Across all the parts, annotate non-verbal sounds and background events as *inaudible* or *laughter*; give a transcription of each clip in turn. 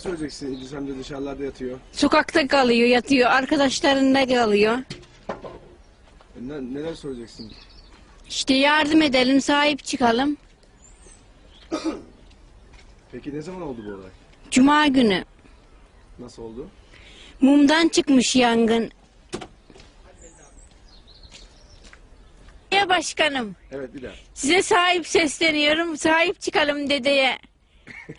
söyleyeceksin? İdris amca dışarılarda yatıyor. Sokakta kalıyor, yatıyor. Arkadaşlarında kalıyor. E, Ne, neler söyleyeceksin? İşte yardım edelim, sahip çıkalım. Peki ne zaman oldu bu olay? Cuma günü Nasıl oldu? mumdan çıkmış yangın. Ya başkanım, Evet bir daha. size sahip sesleniyorum. Sahip çıkalım dedeye. *laughs*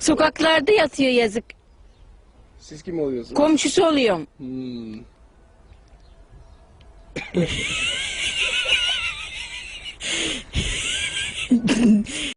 Sokaklarda yatıyor yazık. Siz kim oluyorsunuz? Komşusu oluyorum. Hmm. *laughs*